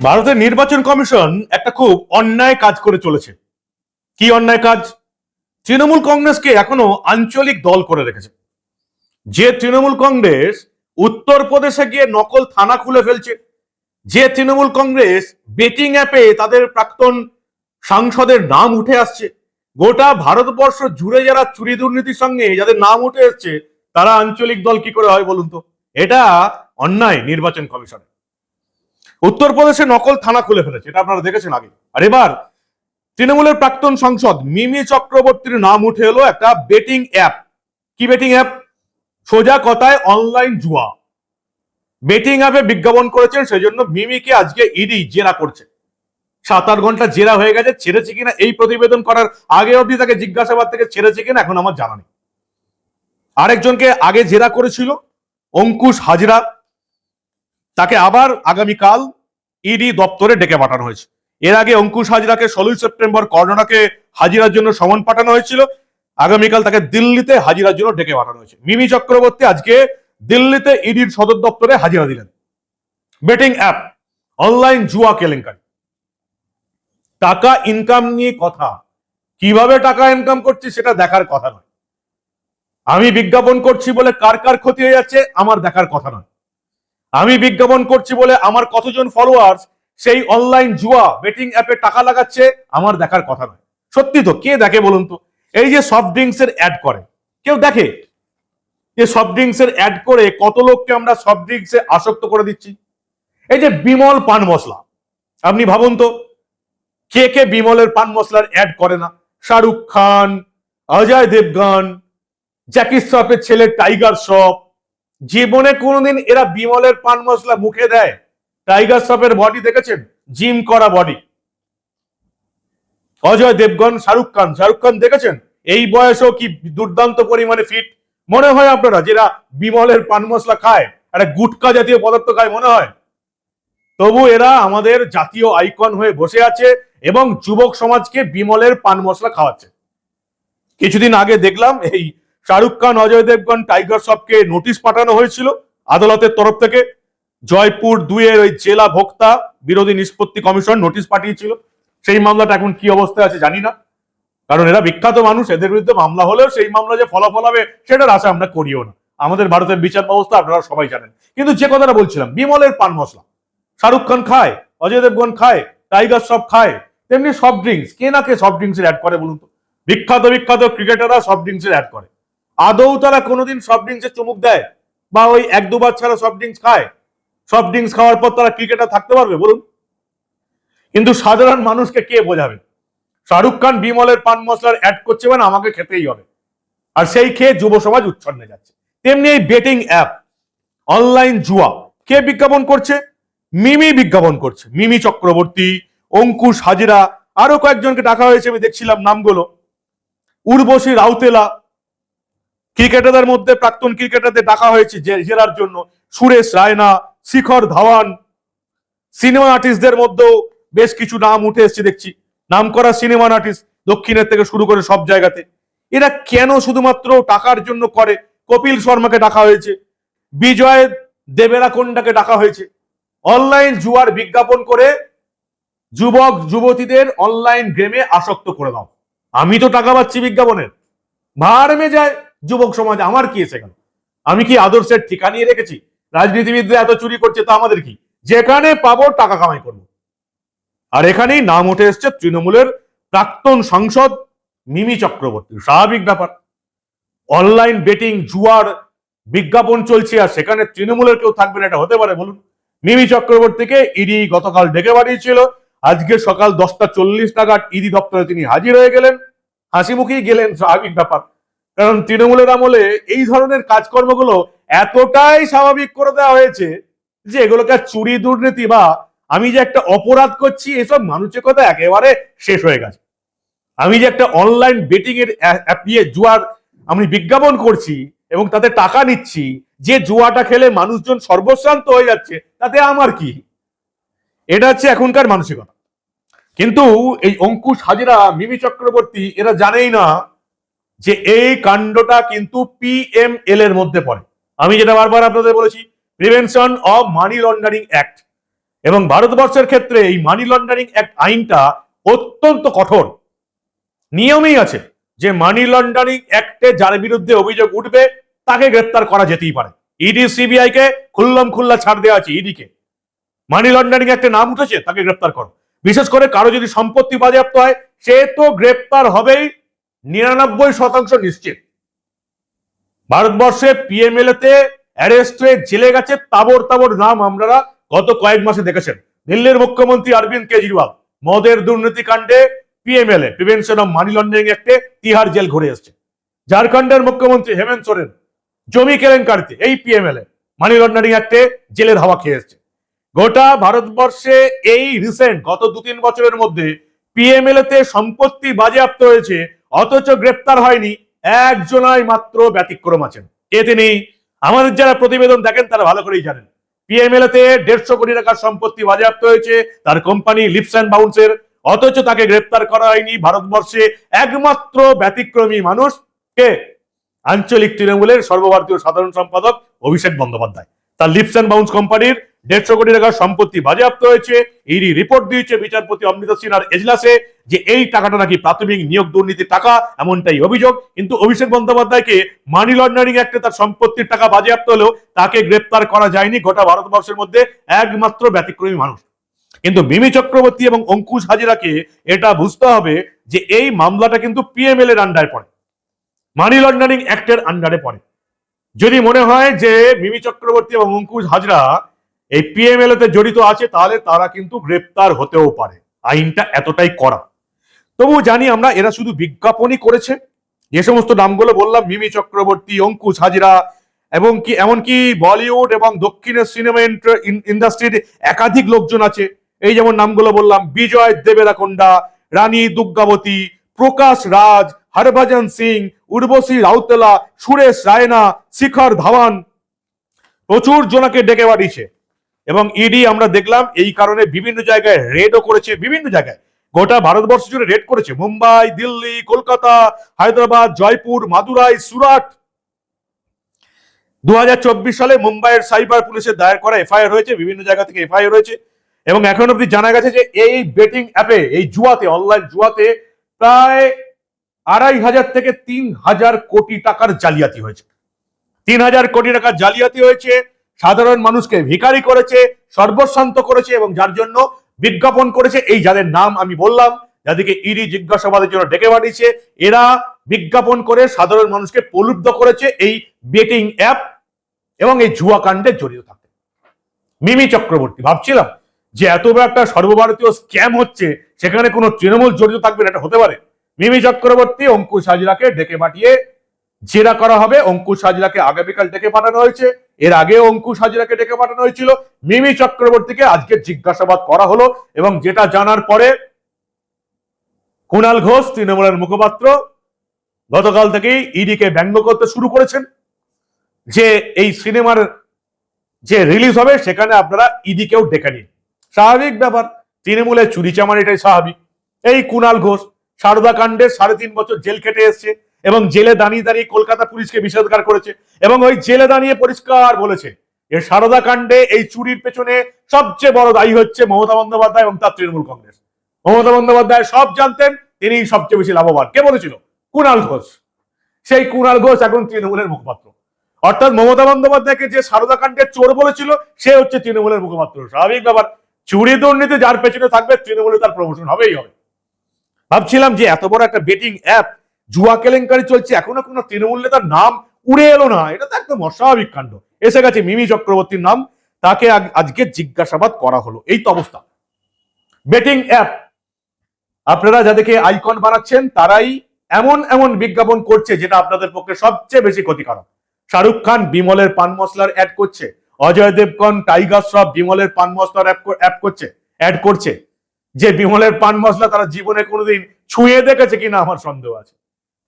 ভারতের নির্বাচন কমিশন একটা খুব অন্যায় কাজ করে চলেছে। কি অন্যায় কাজ? তৃণমূল কংগ্রেসকে এখনও আঞ্চলিক দল করে রেখেছে। যে তৃণমূল কংগ্রেস উত্তরপ্রদেশে গিয়ে নকল থানা খুলে ফেলছে, যে তৃণমূল কংগ্রেস বেটিং অ্যাপে তাদের প্রাক্তন সাংসদের নাম উঠে আসছে, গোটা ভারতবর্ষ জুড়ে যারা চুরি দুর্নীতির সঙ্গে যাদের নাম উঠে এসছে, তারা আঞ্চলিক দল কি করে হয় বলুন তো? এটা অন্যায় নির্বাচন কমিশন উত্তরপ্রদেশে নকল থানা খুলে ফেলেছে, এটা আপনারা দেখেছেন আগে। আর এবার, তৃণমূলের প্রাক্তন সংসদ মিমি চক্রবর্তীর নাম উঠে এলো একটা বেটিং অ্যাপ কি বেটিং অ্যাপ সোজা কথায় অনলাইন জুয়া। বেটিং অ্যাপে বিজ্ঞাপন করেছেন সেই জন্য মিমিকে আজকে ইডি জেরা করছে। সাত আট ঘণ্টা জেরা হয়ে গেছে, ছেড়েছে কিনা এই প্রতিবেদন করার আগে অবধি তাকে জিজ্ঞাসাবাদ থেকে ছেড়েছে কিনা, এখন আমার জানা নেই। আরেকজনকে আগে জেরা করেছিল, অঙ্কুশ হাজরা। তাকে আবার আগামীকাল ইডি দপ্তরে ডেকে পাঠানো হয়েছে। এর আগে অঙ্কুশ হাজরাকে ষোলোই সেপ্টেম্বর কর্ণাটকে হাজিরার জন্য সমন পাঠানো হয়েছিল। আগামীকাল তাকে দিল্লিতে হাজিরার জন্য ডেকে পাঠানো হয়েছে। মিমি চক্রবর্তী আজকে দিল্লিতে ইডির সদর দপ্তরে হাজিরা দিলেন। বেটিং অ্যাপ অনলাইন জুয়া কেলেঙ্কারি। টাকা ইনকাম নিয়ে কথা। কীভাবে টাকা ইনকাম করছি সেটা দেখার কথা নয়। আমি বিজ্ঞাপন করছি বলে কার কার ক্ষতি হয়ে যাচ্ছে, আমার দেখার কথা নয়। আমি বিজ্ঞাপন করছি বলে আমার কতজন ফলোয়ার্স সেই অনলাইন জুয়া বেটিং অ্যাপে টাকা লাগাচ্ছে, আমার দেখার কথা নয়। সত্যি তো, কে দেখে বলুন তো? এই যে সফট ড্রিঙ্কস এর অ্যাড করে, কেউ দেখে? যে সফট ড্রিঙ্কস এর অ্যাড করে কত লোককে আমরা সফট ড্রিঙ্কসে আসক্ত করে দিচ্ছি? এই যে বিমল পান মশলা, আপনি ভাবুন তো, কে কে বিমলের পান মশলার অ্যাড করে না? শাহরুখ খান, অজয় দেবগান জ্যাকি শ্রফের ছেলে টাইগার শ্রফ জীবনে কোনোদিন এরা বিমলের পান মশলা মুখে দেয়। টাইগার শ্রফের বডি দেখেছেন? জিম করা বডি অজয় দেবগন, শাহরুখ খান। শাহরুখ খান দেখেছেন? এই বয়সেও কি দুর্দান্ত পরিমাণে ফিট মনে হয় আপনারা যেটা বিমলের পান মশলা খায়, একটা গুটকা জাতীয় পদার্থ খায়, মনে হয়? তবু এরা আমাদের জাতীয় আইকন হয়ে বসে আছে এবং যুবক সমাজকে বিমলের পান মশলা খাওয়াচ্ছে। কিছুদিন আগে দেখলাম এই শাহরুখ খান, অজয় দেবগন, টাইগার সবকে নোটিশ পাঠানো হয়েছিল আদালতের তরফ থেকে। জয়পুর দুইয়ের ওই জেলা ভোক্তা বিরোধী নিষ্পত্তি কমিশন নোটিশ পাঠিয়েছিল। সেই মামলাটা এখন কি অবস্থায় আছে জানি না। কারণ এরা বিখ্যাত মানুষ, এদের বিরুদ্ধে মামলা হলেও সেই মামলা যে ফলাফল হবে সেটার আশা আমরা করিও না। আমাদের ভারতের বিচার ব্যবস্থা আপনারা সবাই জানেন। কিন্তু যে কথাটা বলছিলাম, বিমলের পান মশলা। শাহরুখ খান খায়, অজয় দেবগন খায়, টাইগার সব খায়, তেমনি সফট ড্রিঙ্কস, কে না কে সফট ড্রিঙ্কস এর অ্যাড করে বলুন তো? বিখ্যাত বিখ্যাত ক্রিকেটাররা সফট ড্রিঙ্কস এর অ্যাড করে। আদৌ তারা কোনোদিন সফট ড্রিঙ্কসের চুমুক দেয়? বা ওই এক দুবার ছাড়া সফট ড্রিঙ্কস খায়? সফট ড্রিঙ্কস খাওয়ার পর তারা ক্রিকেটার থাকতে পারবে? বলুন। কিন্তু সাধারণ মানুষকে কে বোঝাবে? শাহরুখ খান বিমলের পান মশলার অ্যাড করছে মানে আমাকে খেতেই হবে। আর সেই খেয়ে যুব সমাজ উচ্ছন্নে যাচ্ছে। তেমনি এই বেটিং অ্যাপ অনলাইন জুয়া, কে বিজ্ঞাপন করছে? মিমি বিজ্ঞাপন করছে। মিমি চক্রবর্তী, অঙ্কুশ হাজিরা, আরও কয়েকজনকে ডাকা হয়েছে, আমি দেখছিলাম নামগুলো। উর্বশী রাউতেলা ক্রিকেটারদের মধ্যে প্রাক্তন ক্রিকেটারদের ডাকা হয়েছে জেরার জন্য সুরেশ রায়না, শিখর ধাওয়ান, সিনেমা আর্টিস্টদের মধ্যেও বেশ কিছু নাম উঠে এসছে দেখছি। নাম করা সিনেমা আর্টিস্ট দক্ষিণের থেকে শুরু করে সব জায়গাতে। এরা কেন শুধুমাত্র টাকার জন্য করে? কপিল শর্মাকে ডাকা হয়েছে, বিজয় দেবেরাকোন্ডাকে ডাকা হয়েছে। অনলাইন জুয়ার বিজ্ঞাপন করে যুবক, যুবতীদের অনলাইন গেমে আসক্ত করে দাও। আমি তো টাকা পাচ্ছি বিজ্ঞাপনের। ভাড়মে যায় যুবক সমাজ আমার কি এসে গেল? আমি কি আদর্শের ঠিকা নিয়ে রেখেছি? রাজনীতিবিদরা এত চুরি করছে, তা আমাদের কি? যেখানে পাবো টাকা কামাই করব। আর এখানেই নাম উঠে এসছে তৃণমূলের প্রাক্তন সাংসদ মিমি চক্রবর্তী। স্বাভাবিক ব্যাপার। অনলাইন বেটিং, জুয়ার বিজ্ঞাপন চলছে, আর সেখানে তৃণমূলের কেউ থাকবে না, এটা হতে পারে, বলুন। মিমি চক্রবর্তীকে ইডি গতকাল ডেকে পাঠিয়েছিল। আজকে সকাল দশটা চল্লিশ নাগাদ ইডি দপ্তরে তিনি হাজির হয়ে গেলেন। হাসিমুখী গেলেন, স্বাভাবিক ব্যাপার। কারণ তৃণমূলের আমলে এই ধরনের কাজকর্মগুলো এতটাই স্বাভাবিক করে দেওয়া হয়েছে যে এগুলোকে চুরি, দুর্নীতি বা আমি যে একটা অপরাধ করছি, এসব মানুষের কথা একেবারে শেষ হয়ে গেছে। আমি যে একটা অনলাইন বেটিং এর অ্যাপ দিয়ে জুয়ার আমি বিজ্ঞাপন করছি এবং তাতে টাকা নিচ্ছি, যে জুয়াটা খেলে মানুষজন সর্বশ্রান্ত হয়ে যাচ্ছে, তাতে আমার কি? এটা হচ্ছে এখনকার মানসিকতা। কিন্তু এই অঙ্কুশ হাজিরা, মিমি চক্রবর্তী, এরা জানেই না যে এই কাণ্ডটা কিন্তু পিএমএল এর মধ্যে পড়ে। আমি যেটা বারবার আপনাদের বলেছি prevention of money laundering act এবং ভারতবর্ষের ক্ষেত্রে এই মানি লন্ডারিং অ্যাক্ট আইনটা অত্যন্ত কঠোর। নিয়মেই আছে যে মানি লন্ডারিং অ্যাক্টে যার বিরুদ্ধে অভিযোগ উঠবে, তাকে গ্রেপ্তার করা যেতেই পারে। ইডি সিবিআই কে খুল্লম খুল্লা ছাড় দেওয়া আছে ইডি কে। মানি লন্ডারিং অ্যাক্টে নাম উঠেছে, তাকে গ্রেপ্তার করো। বিশেষ করে কারও যদি সম্পত্তি বাজেয়াপ্ত হয়, সে তো গ্রেপ্তার হবেই নিরানব্বই শতাংশ নিশ্চিত। ভারতবর্ষে পিএমএলএ তে অ্যারেস্ট হয়ে জেলে গেছে তাবর তাবর নাম আপনারা গত কয়েক মাসে দেখেছেন। দিল্লির মুখ্যমন্ত্রী অরবিন্দ কেজরিওয়াল মদের দুর্নীতি কাণ্ডে PMLA prevention of money laundering অ্যাক্টে Tihar jail ঘুরে এসছে। ঝাড়খণ্ডের মুখ্যমন্ত্রী হেমন্ত সোরেন জমি কেলেঙ্কারিতে এই পিএমএলএ মানি লন্ডারিং অ্যাক্টে জেলের হাওয়া খেয়ে এসছে। গোটা ভারতবর্ষে এই রিসেন্ট গত দু তিন বছরের মধ্যে পিএমএলএ তে সম্পত্তি বাজেয়াপ্ত হয়েছে অথচ গ্রেপ্তার হয়নি একজনাই মাত্র ব্যতিক্রম আছেন। কে তিনি? আমাদের যারা প্রতিবেদন দেখেন, তারা ভালো করেই জানেন। পিএমএলএ তে দেড়শো কোটি টাকার সম্পত্তি বাজেয়াপ্ত হয়েছে, তার কোম্পানি লিপস অ্যান্ড বাউন্সের। অথচ তাকে গ্রেপ্তার করা হয়নি ভারতবর্ষে একমাত্র ব্যতিক্রমী মানুষ। কে? আঞ্চলিক তৃণমূলের সর্বভারতীয় সাধারণ সম্পাদক অভিষেক বন্দ্যোপাধ্যায়। তার লিপস অ্যান্ড বাউন্স কোম্পানির দেড়শো কোটি টাকার সম্পত্তি বাজেয়াপ্ত হয়েছে। ইডি রিপোর্ট দিয়েছে বিচারপতি অমৃতা সিনহার এজলাসে যে এই টাকাটা নাকি প্রাথমিক নিয়োগ দুর্নীতির টাকা, এমনটাই অভিযোগ। কিন্তু অভিষেক বন্দ্যোপাধ্যায়কে মানি লন্ডারিং অ্যাক্টে তার সম্পত্তির টাকা বাজেয়াপ্ত হলেও তাকে গ্রেপ্তার করা যায়নি গোটা ভারতবর্ষের মধ্যে, একমাত্র ব্যতিক্রমী মানুষ। কিন্তু মিমি চক্রবর্তী এবং অঙ্কুশ হাজিরাকে এটা বুঝতে হবে যে এই মামলাটা কিন্তু পিএমএল এর আন্ডারে পড়ে। মানি লন্ডারিং অ্যাক্টের আন্ডারে পড়ে। যদি মনে হয় যে মিমি চক্রবর্তী এবং অঙ্কুশ হাজরা এই পিএমএল তে জড়িত আছে, তাহলে তারা কিন্তু গ্রেপ্তার হতেও পারে। আইনটা এতটাই করা তবু জানি আমরা, এরা শুধু বিজ্ঞাপনই করেছে। যে সমস্ত নামগুলো বললাম, মিমি চক্রবর্তী, অঙ্কুশ হাজরা এবং কি এমনকি বলিউড এবং দক্ষিণের সিনেমা ইন্ডাস্ট্রির একাধিক লোকজন আছে। এই যেমন নামগুলো বললাম, বিজয় দেবেরাকোন্ডা, রানী দুর্গাবতী, প্রকাশ রাজ, হরভজন সিং, উর্বশী রাউতলা, সুরেশ রায়না, শিখর ধাওয়ান। প্রচুর জনাকে ডেকে পাঠিয়েছে এবং ইডি আমরা দেখলাম এই কারণে বিভিন্ন জায়গায় রেডও করেছে, বিভিন্ন জায়গায়। গোটা ভারতবর্ষ জুড়ে রেড করেছে। মুম্বাই, দিল্লি, কলকাতা, হায়দ্রাবাদ, জয়পুর, মাদুরাই, সুরাট। দু হাজার চব্বিশ সালে মুম্বাইয়ের সাইবার পুলিশের দায়ের করা এফআইআর হয়েছে, বিভিন্ন জায়গা থেকে এফআইআর হয়েছে। এবং এখন অব্দি জানা গেছে যে এই বেটিং অ্যাপে এই জুয়াতে অনলাইন জুয়াতে প্রায় আড়াই হাজার থেকে তিন হাজার কোটি টাকার জালিয়াতি হয়েছে। তিন হাজার কোটি টাকার জালিয়াতি হয়েছে। সাধারণ মানুষকে ভিখারি করেছে সর্বশান্ত করেছে এবং যার জন্য বিজ্ঞাপন করেছে, এই যাদের নাম আমি বললাম, যাদেরকে ইডি জিজ্ঞাসাবাদের জন্য ডেকে পাঠিয়েছে, এরা বিজ্ঞাপন করে সাধারণ মানুষকে প্রলুব্ধ করেছে এই বেটিং অ্যাপ এবং এই জুয়া কাণ্ডে জড়িত থাকতে মিমি চক্রবর্তী, ভাবছিলাম যে এত বড় একটা সর্বভারতীয় স্ক্যাম হচ্ছে, সেখানে কোনো তৃণমূল জড়িত থাকবে এটা হতে পারে। মিমি চক্রবর্তী, অঙ্কুশ হাজরাকে ডেকে পাঠিয়ে জেরা করা হবে। অঙ্কুশ হাজরাকে আগামীকাল ডেকে পাঠানো হয়েছে। এর আগে অঙ্কুশ হাজরাকে ডেকে পাঠানো হয়েছিল। মিমি চক্রবর্তীকে আজকে জিজ্ঞাসাবাদ করা হলো এবং যেটা জানার পরে কুণাল ঘোষ, তৃণমূলের মুখপাত্র, গতকাল থেকেই ইডিকে ব্যঙ্গ করতে শুরু করেছেন। যে এই সিনেমার যে রিলিজ হবে, সেখানে আপনারা ইডিকেও ডেকে নিন। স্বাভাবিক ব্যাপার, তৃণমূলের চুরি চামার এটাই স্বাভাবিক। এই কুণাল ঘোষ, সারদা কাণ্ডে সাড়ে তিন বছর জেল খেটে এসছে। এবং জেলে দাঁড়িয়ে দাঁড়িয়ে কলকাতা পুলিশকে বিষোদ্গার করেছে এবং ওই জেলে দাঁড়িয়ে পরিষ্কার বলেছে এর সারদা কাণ্ডে এই চুরির পেছনে সবচেয়ে বড় দায়ী হচ্ছে মমতা বন্দ্যোপাধ্যায় এবং তার তৃণমূল কংগ্রেস। মমতা বন্দ্যোপাধ্যায় সব জানতেন তিনি সবচেয়ে বেশি লাভবান। কে বলেছিল? কুণাল ঘোষ। সেই কুণাল ঘোষ এখন তৃণমূলের মুখপাত্র। অর্থাৎ মমতা বন্দ্যোপাধ্যায়কে যে সারদা কাণ্ডের চোর বলেছিল, সে হচ্ছে তৃণমূলের মুখপাত্র। স্বাভাবিক ব্যাপার, চুরি দুর্নীতি যার পেছনে থাকবে, তৃণমূলে তার প্রমোশন হবেই হবে। ভাবছিলাম যে এত বড় একটা বেটিং অ্যাপ জুয়া কেলেঙ্কারি চলছে, এখনও কোনো তৃণমূল নেতার নাম উড়ে এলো না। এটা তো একদম অস্বাভাবিক কাণ্ড। এসে গেছে মিমি চক্রবর্তীর নাম, তাকে আজকে জিজ্ঞাসাবাদ করা হলো। এই তো অবস্থা। বেটিং অ্যাপ আপনারা যাদেরকে আইকন বানাচ্ছেন, তারাই এমন এমন বিজ্ঞাপন করছে যেটা আপনাদের পক্ষে সবচেয়ে বেশি ক্ষতিকারক। শাহরুখ খান বিমলের পান মশলার অ্যাড করছে। অজয় দেবগন, টাইগার শ্রফ বিমলের পান মশলার অ্যাড করছে অ্যাড করছে। যে বিমলের পান মশলা তারা জীবনে কোনোদিন ছুঁয়ে দেখেছে কিনা আমার সন্দেহ আছে।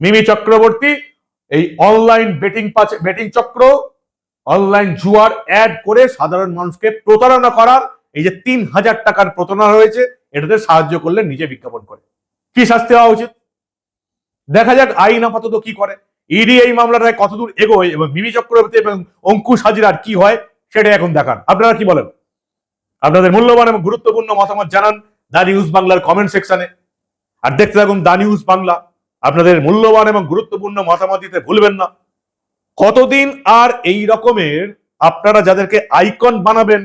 মিমি চক্রবর্তী, এই অনলাইন বেটিং বেটিং চক্র অনলাইন জুয়ার অ্যাড করে সাধারণ মানুষকে প্রতারণা করার, এই যে তিন হাজার টাকার প্রতারণা হয়েছে, এটাতে সাহায্য করলে নিজে বিজ্ঞাপন করে। কি শাস্তি হওয়া উচিত? দেখা যাক, আইন আপাতত কি করে। ইডি এই মামলাটায় কতদূর এগোয় এবং মিমি চক্রবর্তী এবং অঙ্কুশ হাজিরার কি হয়, সেটা এখন দেখান। আপনারা কি বলেন? আপনাদের মূল্যবান এবং গুরুত্বপূর্ণ মতামত জানান দা নিউজ বাংলার কমেন্ট সেকশনে আর দেখতে থাকুন দা নিউজ বাংলা। আপনাদের মূল্যবান এবং গুরুত্বপূর্ণ মতামত দিতে ভুলবেন না। কতদিন আর এই রকমের আপনারা যাদেরকে আইকন বানাবেন,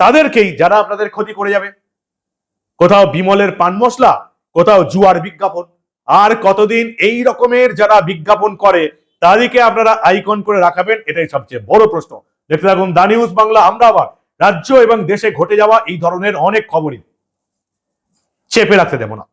তাদেরকেই যারা আপনাদের ক্ষতি করে যাবে। কোথাও বিমলের পান মশলা, কোথাও জুয়ার বিজ্ঞাপন, আর কতদিন এই রকমের যারা বিজ্ঞাপন করে, তাদেরকে আপনারা আইকন করে রাখাবেন, এটাই সবচেয়ে বড় প্রশ্ন। দেখতে থাকুন দা নিউজ বাংলা, আমরা আবার রাজ্য এবং দেশে ঘটে যাওয়া এই ধরনের অনেক খবরই। চেপে রাখতে দেব না।